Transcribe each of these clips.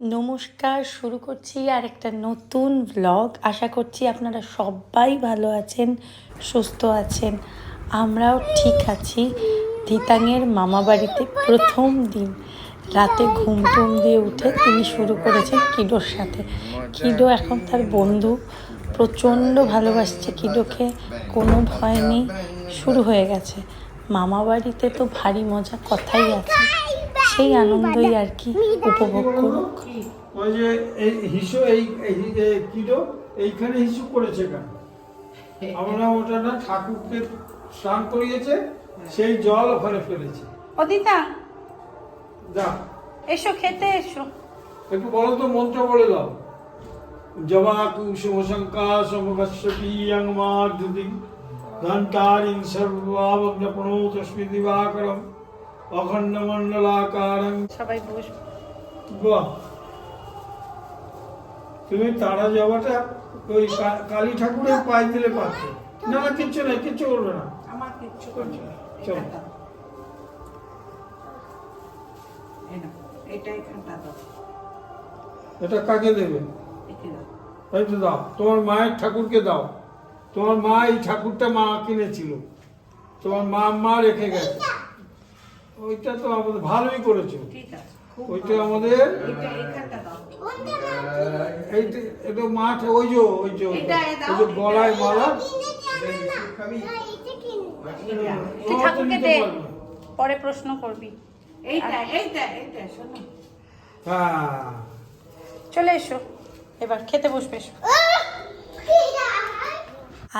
নমস্কার, শুরু করছি আর একটা নতুন ব্লগ আশা করছি আপনারা সবাই ভালো আছেন, সুস্থ আছেন। আমরাও ঠিক আছি। ধিতাঙের মামা বাড়িতে প্রথম দিন। রাতে ঘুম টুম দিয়ে উঠে তিনি শুরু করেছেন কিডোর সাথে। কিডো এখন তার বন্ধু। প্রচণ্ড ভালোবাসছে কিডোকে। কোনো ভয় নেই। শুরু হয়ে গেছে। মামা বাড়িতে তো ভারী মজা কথাই আছে। সেই আনন্দই আর কি উপভোগ করুক। ওই যে এই হিসু এই এই যে কিলো এইখানে হিসু করেছে কেন? আমরা ওটা না ঠাকুরকে স্নান করিয়েছে সেই জল ওখানে ফেলেছে। অদিতা যা। এসো খেতে এসো। একটু বলো তো মন্ত্র বলে দাও। জবা কুসুম শঙ্কা সমকশ্যপি অঙ্গমার দুদি ঘণ্টারিং সর্বাবগ্ন প্রণোতস্মি দিবাকরম। অখণ্ড সবাই বস। বাহ। তুমি তারা জবাটা ওই কালী ঠাকুরের পায়ে দিলে না না কিচ্ছু নাই কিচ্ছু করবে না। আমার কিচ্ছু। চলো। এটা কাকে দেবে? একে এই তো দাও তোমার মায়ের ঠাকুরকে দাও। তোমার মা এই ঠাকুরটা মা কিনেছিল। তোমার মা মা রেখে গেছে। ওইটা তো আমাদের ভালোই করেছ। ঠিক আছে খুব ওইটা আমাদের এটা মাঠ ওই যে ওই যে ওই যে গলায় মালা। তুই ঠাকুরকে দে। পরে প্রশ্ন করবি। এইটা এইটা এইটা শোনো। হ্যাঁ। চলে এসো। এবার খেতে বসবে এসো।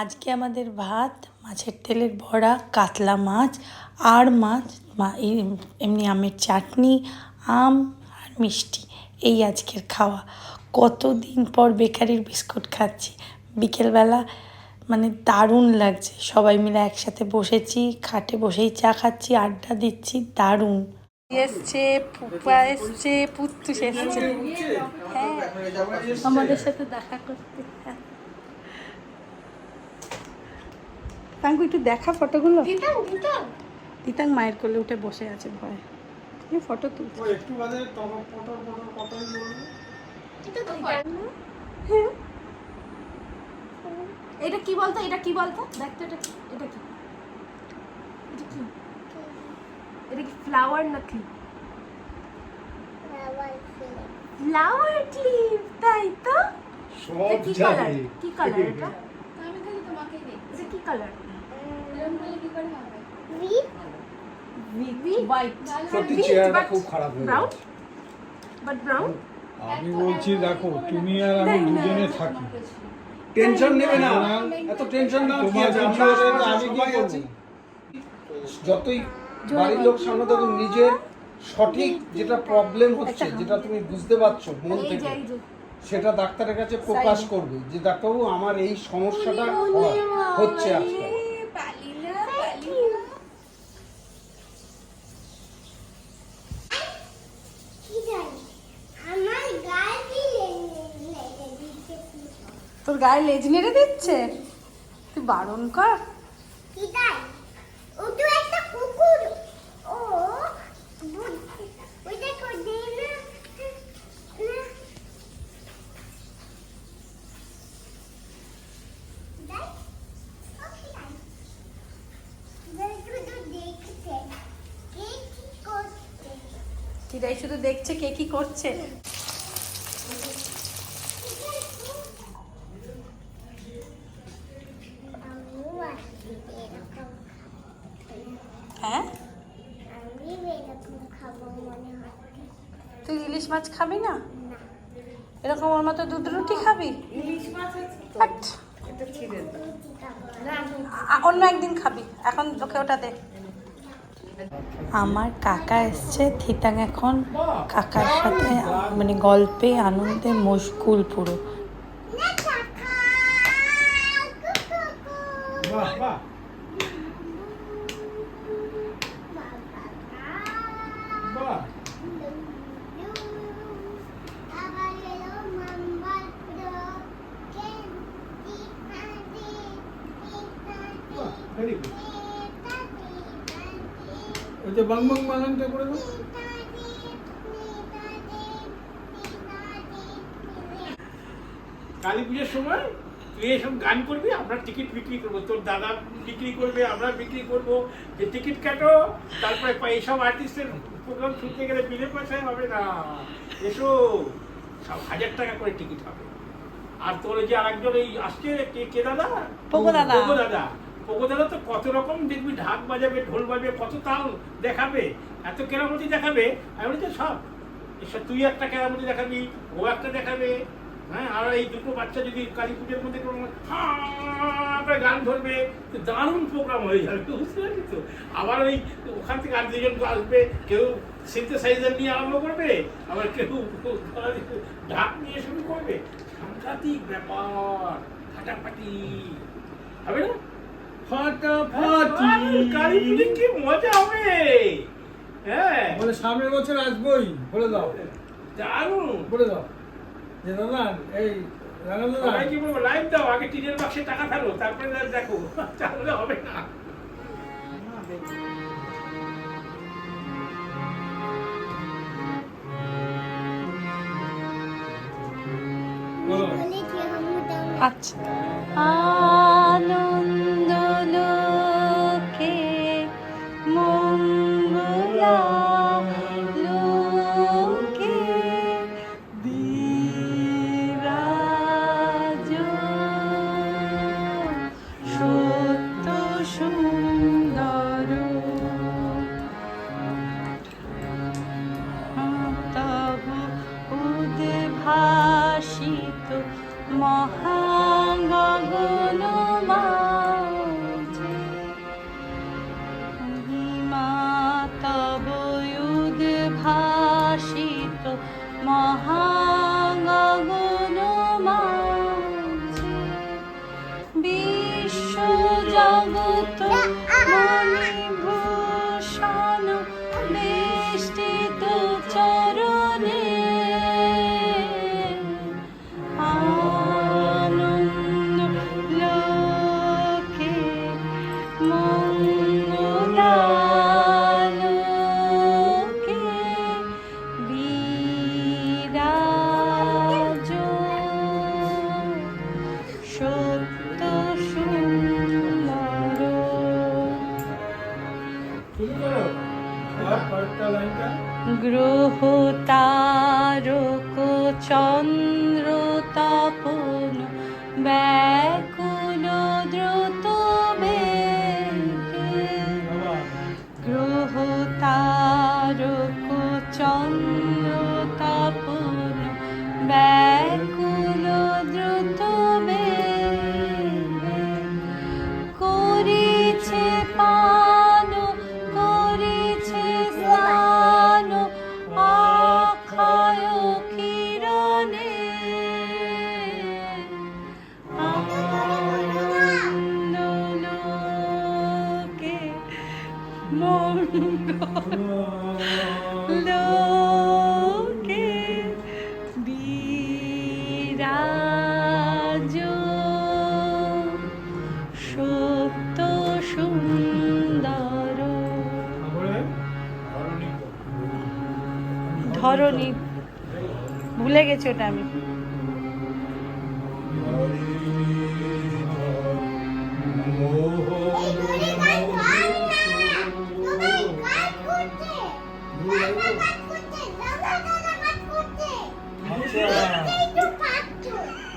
আজকে আমাদের ভাত মাছের তেলের ভরা কাতলা মাছ আর মাছ মা- এমনি আমের চাটনি আম আর মিষ্টি এই আজকের খাওয়া। কতদিন পর বেকারির বিস্কুট খাচ্ছি। বিকেলবেলা মানে দারুণ লাগছে। সবাই মিলে একসাথে বসেছি খাটে বসেই চা খাচ্ছি আড্ডা দিচ্ছি দারুণ। এসছে ফুপা এসছে এসছে। হ্যাঁ আমাদের সাথে দেখা করতে। তাঙ্কু একটু দেখা ফটোগুলো দিতাং মায়ের কোলে উঠে বসে আছে ভয়ে। ফটো তুলছে। একটু বাদে টপক পটর পটর কথাই বলবে। এটা কি বলতো? এটা কি বলতো? দেখ তো এটা এটা কি? এটা কি? এটা কি ফ্লাওয়ার নাকি ফ্লাওয়ার ক্লিপ তাই তো? এটা কি কালার কি কালার এটা? আমি খালি তোমাকেই দেখি এটা কি কালার এরকম করলে কি করে হবে হোয়াইট সত্যি চেহারাটা খুব খারাপ হয়ে বাট ব্রাউন আমি বলছি দেখো তুমি আর আমি দুজনে থাকি। টেনশন নেবে না। এত টেনশন আশেপাশে আমি কি যতই বাড়ির লোক সামনে থাকো নিজের সঠিক যেটা প্রবলেম হচ্ছে যেটা তুমি বুঝতে পারছ মন থেকে সেটা ডাক্তারের কাছে প্রকাশ করবে যে ডাক্তারবাবু আমার এই সমস্যাটা হচ্ছে আজকে গায়ে লেজ নেড়ে দিচ্ছে? তুই বারণ কর। কিরাই শুধু দেখছে কে কি করছে হ্যাঁ তুই ইলিশ মাছ খাবি না? এরকম ওর মতো দুধ রুটি খাবি? অন্য একদিন খাবি। এখন তোকে ওটা দে। আমার কাকা এসছে থিতাং এখন। কাকার সাথে মানে গল্পে আনন্দে মশগুল পুরো বাহ বাহ বাহ বাহ ভেরি গুড ওই যে বাং বাং বানানটা করে দাও। কালী পুজোর সময় তুই এসব গান করবি আমরা টিকিট বিক্রি করব। তোর দাদা বিক্রি করবে আমরা বিক্রি করব। যে টিকিট কাটো তারপরে এইসব আর্টিস্টের প্রোগ্রাম শুনতে গেলে বিলে পয়সায় হবে না। এসো সব হাজার টাকা করে টিকিট হবে। আর তোর যে আরেকজন এই আসছে কে কে দাদা? দাদা। দাদা। দাদা তো কত রকম দেখবি ঢাক বাজাবে, ঢোল বাজাবে, কত তাল দেখাবে, এত কেরামতি দেখাবে, আমি বলছি সব। তুই একটা কেরামতি দেখাবি, ও একটা দেখাবে হ্যাঁ? আর এই দুটো বাচ্চা যদি কালী পুজোর মধ্যে কোনো গান ধরবে, তো দারুণ প্রোগ্রাম হয়ে যাবে, বুঝতে পারলি তো? আবার ওই ওখান থেকে আর দুজন আসবে, কেউ সিনথেসাইজার নিয়ে আরম্ভ করবে, আবার কেউ ঢাক নিয়ে শুরু করবে। সাংঘাতিক ব্যাপার, ফাটাফাটি। হবে না? ফাটাফাটি কি মজা হবে? হ্যাঁ। বলে সামনের বছর আসবোই বলে দাও। দারুণ। বলে দাও। যে দাদা এই রানা দাদা। সবাই কি বলব লাইভ দাও আগে টিনের বাক্সে টাকা ফেলো তারপরে না দেখো তাহলে হবে না। আচ্ছা। তারক ধরণী ভুলে গেছি ওটা আমি।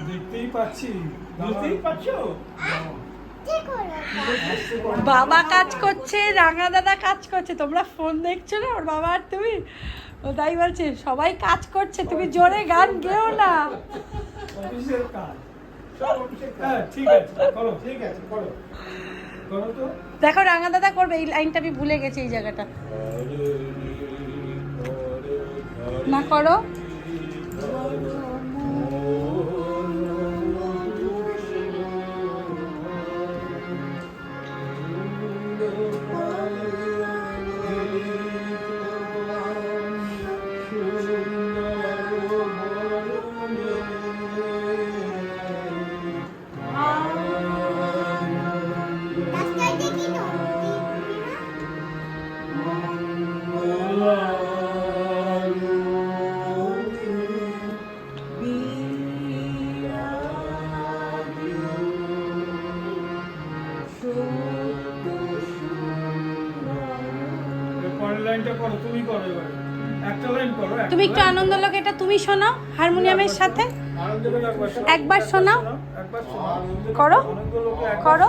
দেখতেই পাচ্ছি। বুঝতেই পারছ বাবা কাজ করছে রাঙা দাদা কাজ করছে। তোমরা ফোন দেখছ না? ওর বাবা আর তুমি? ও তাই বলছে সবাই কাজ করছে তুমি জোরে গান গেও না। অফিসের কাজ। সব অফিসের কাজ। হ্যাঁ ঠিক আছে করো। ঠিক আছে করো। করো তো। দেখো রাঙা দাদা করবে এই লাইনটা আমি ভুলে গেছি এই জায়গাটা। না করো। লাইনটা করো তুমি করো এবারে। একটা লাইন করো তুমি একটু আনন্দ লোক এটা তুমি শোনাও হারমোনিয়ামের সাথে। একবার শোনাও। করো আনন্দ লোকে একবার করো।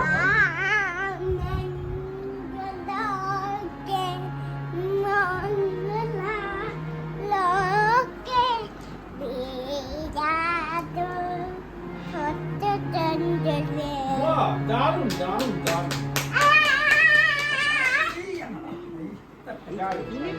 দারুণ দারুণ দারুণ। Aleluia.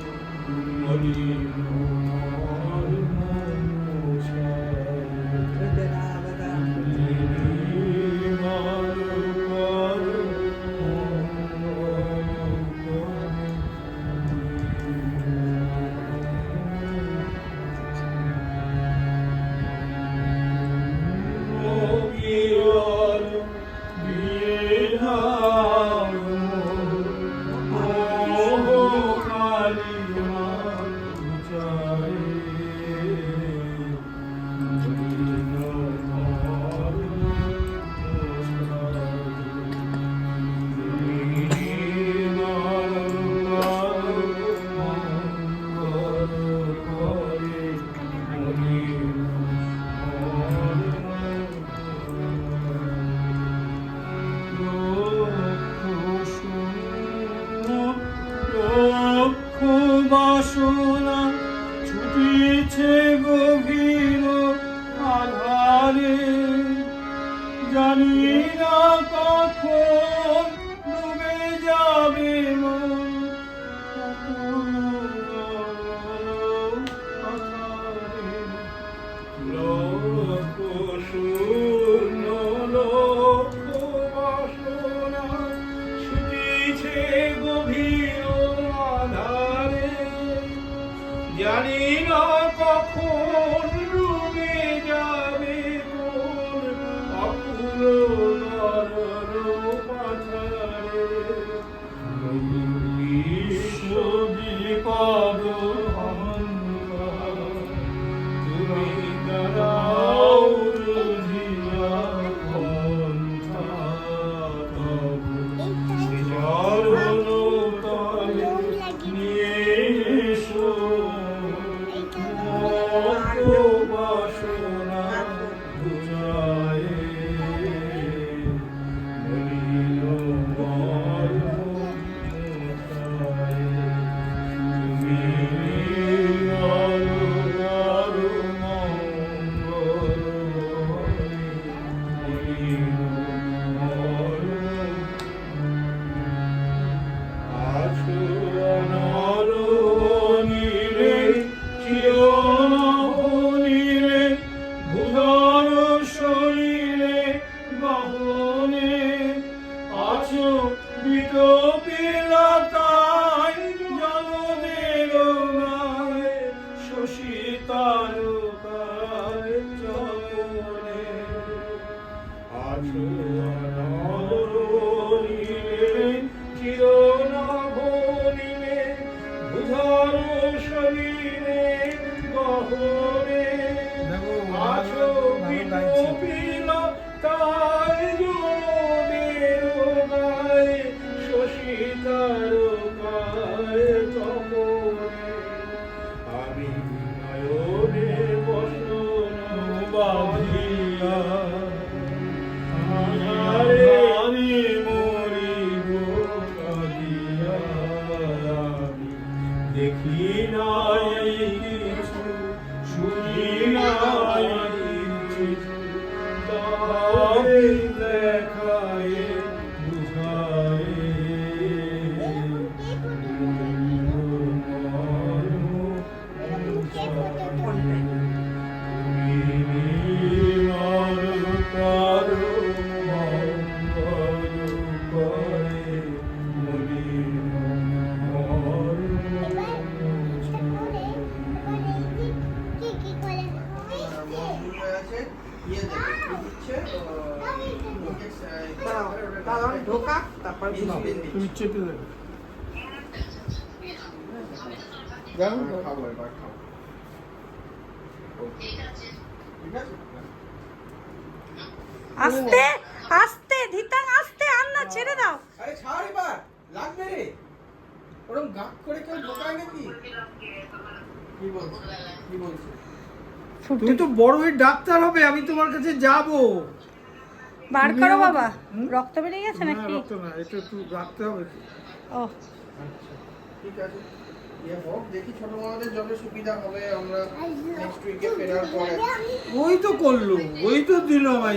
বাসনা জানি না কখন জানি না কখন ঢোকা তারপর তুমি চেপে দেবে খাব এবার খাব। আস্তে আস্তে ধিতাং আস্তে আন্না ছেড়ে দাও। আরে ছাড় এবার। লাগবে রে। ওরকম গাক করে কেউ ঢোকায় নাকি? কি বলছো? কি বলছো? তুমি তো বড় হয়ে ডাক্তার হবে আমি তোমার কাছে যাব। বার করো বাবা। রক্ত বেরিয়ে গেছে নাকি? রক্ত না এটা একটু রাখতে হবে। ও। আচ্ছা ঠিক আছে। ইয়ে দেখি ছোট মামাদের যত সুবিধা হবে আমরা নেক্সট উইকে ফেরার পরে। ওই তো করল ওই তো দিল আমার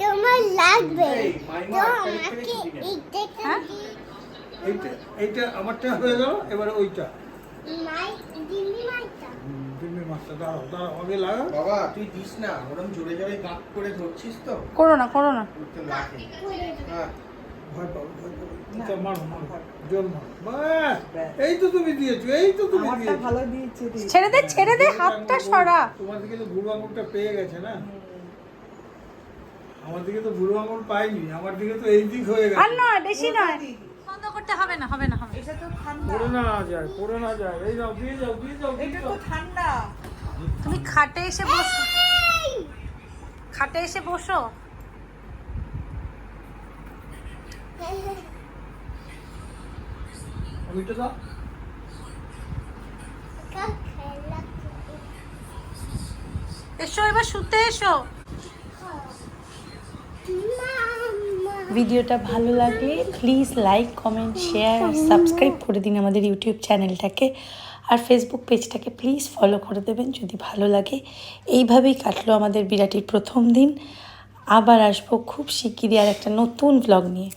তোমার লাগবে হ্যাঁ? এইটা এইটা আমারটা হয়ে গেল এবারে ওইটা। মাই দিল্লি মাইটা। তুমি মাছটা দাঁড়াও দাঁড়াও আগে লাগা বাবা তুই দিস না ওরকম জোরে করে ধরছিস তো। করো না করো না। উঠতে লাগে ভয় পাবো ভয় পাবো মারো মারো জোর মারো। ব্যাস। এই তো তুমি দিয়েছ এই তো তুমি দিয়েছ। ভালো দিয়েছে ছেড়ে দে ছেড়ে দে হাতটা সরা। তোমার দিকে তো বুড়ো আঙুলটা পেয়ে গেছে না? আমার দিকে তো বুড়ো আঙুল পাইনি আমার দিকে তো এই দিক হয়ে আর গেছে বেশি নয়। বন্ধ করতে হবে না হবে না হবে এটা তো ঠান্ডা। পড়ে না যায় পড়ে না যায়। এই যাও দিয়ে যাও দিয়ে যাও এটা তো ঠান্ডা। তুমি খাটে এসে বসো। খাটে এসে বসো। ওইটা দাও। এসো এবার শুতে এসো। ভিডিওটা ভালো লাগলে please like comment share subscribe করে দিন আমাদের ইউটিউব চ্যানেলটাকে আর ফেসবুক পেজটাকে প্লিজ ফলো করে দেবেন যদি ভালো লাগে। এইভাবেই কাটলো আমাদের বিরাটির প্রথম দিন। আবার আসব খুব শিগগিরই আর একটা নতুন ব্লগ নিয়ে।